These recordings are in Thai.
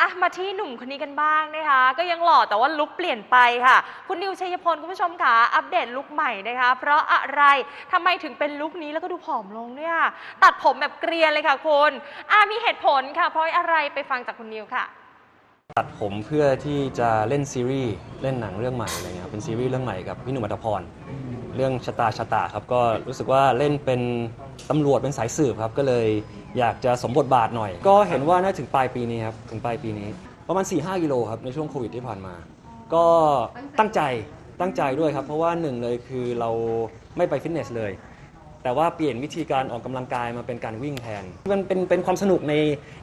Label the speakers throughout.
Speaker 1: อะมาที่หนุ่มคนนี้กันบ้างนะคะ ก็ยังหล่อแต่ว่าลุคเปลี่ยนไปค่ะ คุณนิวชัยพลคุณผู้ชมค่ะอัปเดตลุคใหม่นะคะ เพราะอะไรทำไมถึงเป็นลุคนี้แล้วก็ดูผอมลงเนี่ยตัดผมแบบเกรียนเลยค่ะคุณอะมีเหตุผลค่ะ เพราะอะไรไปฟังจากคุณนิวค่ะ
Speaker 2: ตัดผมเพื่อที่จะเล่นซีรีส์เล่นหนังเรื่องใหม่อะไรเงี้ยครับเป็นซีรีส์เรื่องใหม่กับพี่หนุ่มอัตพรเรื่องชะตาชะตาครับก็รู้สึกว่าเล่นเป็นตำรวจเป็นสายสืบครับก็เลยอยากจะสมบทบาทหน่อย ก็เห็นว่าน่าถึงปลายปีนี้ครับถึงปลายปีนี้ ประมาณ 4-5กิโลครับในช่วงโควิดที่ผ่านมา ก็ตั้งใจตั้งใจด้วยครับ เพราะว่าหนึ่งเลยคือเราไม่ไปฟิตเนสเลย แต่ว่าเปลี่ยนวิธีการออกกำลังกายมาเป็นการวิ่งแทน มันเป็นเป็นความสนุกใน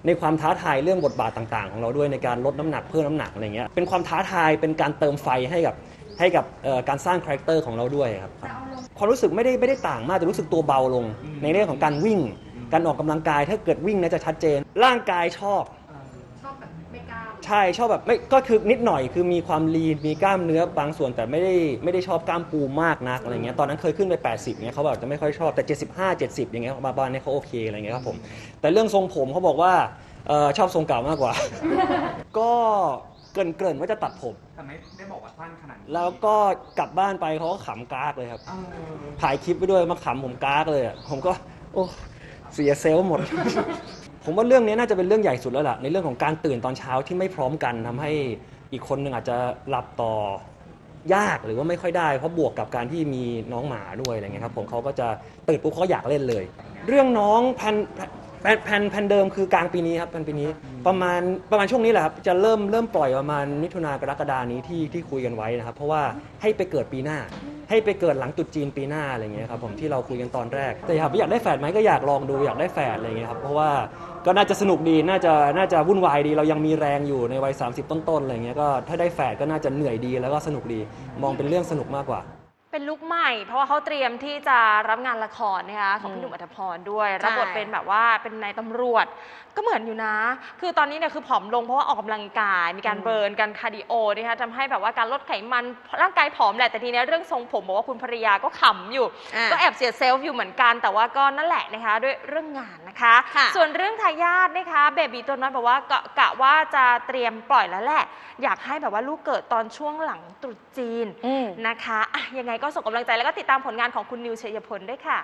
Speaker 2: ในความท้าทายเรื่องบทบาทต่างๆ ของเราด้วยในการลดน้ำหนักเพิ่มน้ำหนักอะไรเงี้ย เป็นความท้าทายเป็นการเติมไฟให้กับให้กับการสร้างคาแรคเตอร์ของเราด้วยครับ ความรู้สึกไม่ได้ไม่ได้ต่างมากแต่รู้สึกตัวเบาลง ในเรื่องของการวิ่ง การออกกำลังกายถ้าเกิดวิ่งนะจะชัดเจน ร่างกายชอบ
Speaker 1: อบแบบไม่กล้า
Speaker 2: ใช่ชอบแบบไม่ก็คือนิดหน่อยคือมีความลีนมีกล้ามเนื้อบางส่วนแต่ไม่ได้ไม่ได้ชอบกล้ามปูมากนักอะไรเงี้ยตอนนั้นเคยขึ้นไป 80เงี้ยเขาบอกจะไม่ค่อยชอบแต่ 75 70 อย่างเงี้ยบาบานเนี่ยเขาโอเคอะไรเงี้ยครับผมแต่เรื่องทรงผมเขาบอกว่าเออชอบทรงเก่ามากกว่า ก็เกรินเกรินๆว่าจะตัดผม
Speaker 3: แต่ไม่ได้บอกว่าสั้นขนาดนี้
Speaker 2: แล้วก็กลับบ้านไปเขาก็ขำกากเลยครับ
Speaker 3: เออ
Speaker 2: ถ่ายคลิปไปด้วยมาขำผมกากเลยอะผมก็ โอ้เสียเซลล์หมด ผมว่าเรื่องนี้น่าจะเป็นเรื่องใหญ่สุดแล้วล่ะในเรื่องของการตื่นตอนเช้าที่ไม่พร้อมกันทำให้อีกคนหนึ่งอาจจะหลับต่อยากหรือว่าไม่ค่อยได้เพราะบวกกับการที่มีน้องหมาด้วยอะไรเงี้ยครับผมเขาก็จะตื่นปุ๊บเขาอยากเล่นเลย เรื่องน้องแพนแพนแพนแพนเดิมคือกลางปีนี้ครับแพนปีนี้ประมาณประมาณช่วงนี้แหละครับจะเริ่มเริ่มปล่อยประมาณมิถุนากรกฎานี้ที่ที่คุยกันไว้นะครับเพราะว่าให้ไปเกิดปีหน้า ให้ไปเกิดหลังตุดจีนปีหน้าอะไรเงี้ยครับผมที่เราคุยกันตอนแรก แต่ถามว่าอยากได้แฝดไหมก็อยากลองดูอยากได้แฝดอะไรเงี้ยครับเพราะว่าก็น่าจะสนุกดีน่าจะน่าจะวุ่นวายดี เรายังมีแรงอยู่ในวัย 30 ต้นๆอะไรเงี้ยก็ถ้าได้แฝดก็น่าจะเหนื่อยดีแล้วก็สนุกดีมองเป็นเรื่องสนุกมากกว่า
Speaker 1: เป็นลุคใหม่ เพราะว่าเขาเตรียมที่จะรับงานละครนะคะของพี่หนุ่มอัธพรด้วย รับบทเป็นแบบว่าเป็นนายตำรวจ ก็เหมือนอยู่นะ คือตอนนี้เนี่ยคือผอมลงเพราะว่าออกกำลังกาย มีการเบิร์นการคาร์ดิโอนะคะทำให้แบบว่าการลดไขมันร่างกายผอมแหละแต่ทีเนี้ยเรื่องทรงผมบอกว่าคุณภรรยาก็ขำอยู่
Speaker 4: อะ
Speaker 1: ก็แอบเสียเซลล์อยู่เหมือนกัน แต่ว่าก็นั่นแหละนะคะด้วยเรื่องงานนะคะ
Speaker 4: ค่ะ
Speaker 1: ส่วนเรื่องทายาทนะคะเบบีตัวน้อยบอกว่ากะกะว่าจะเตรียมปล่อยแล้วแหละ อยากให้แบบว่าลูกเกิดตอนช่วงหลังตรุษจีน
Speaker 4: อืม
Speaker 1: นะคะอะยังไงก็ส่งกำลังใจแล้วก็ติดตามผลงานของคุณนิวชัยพลด้วยค่ะ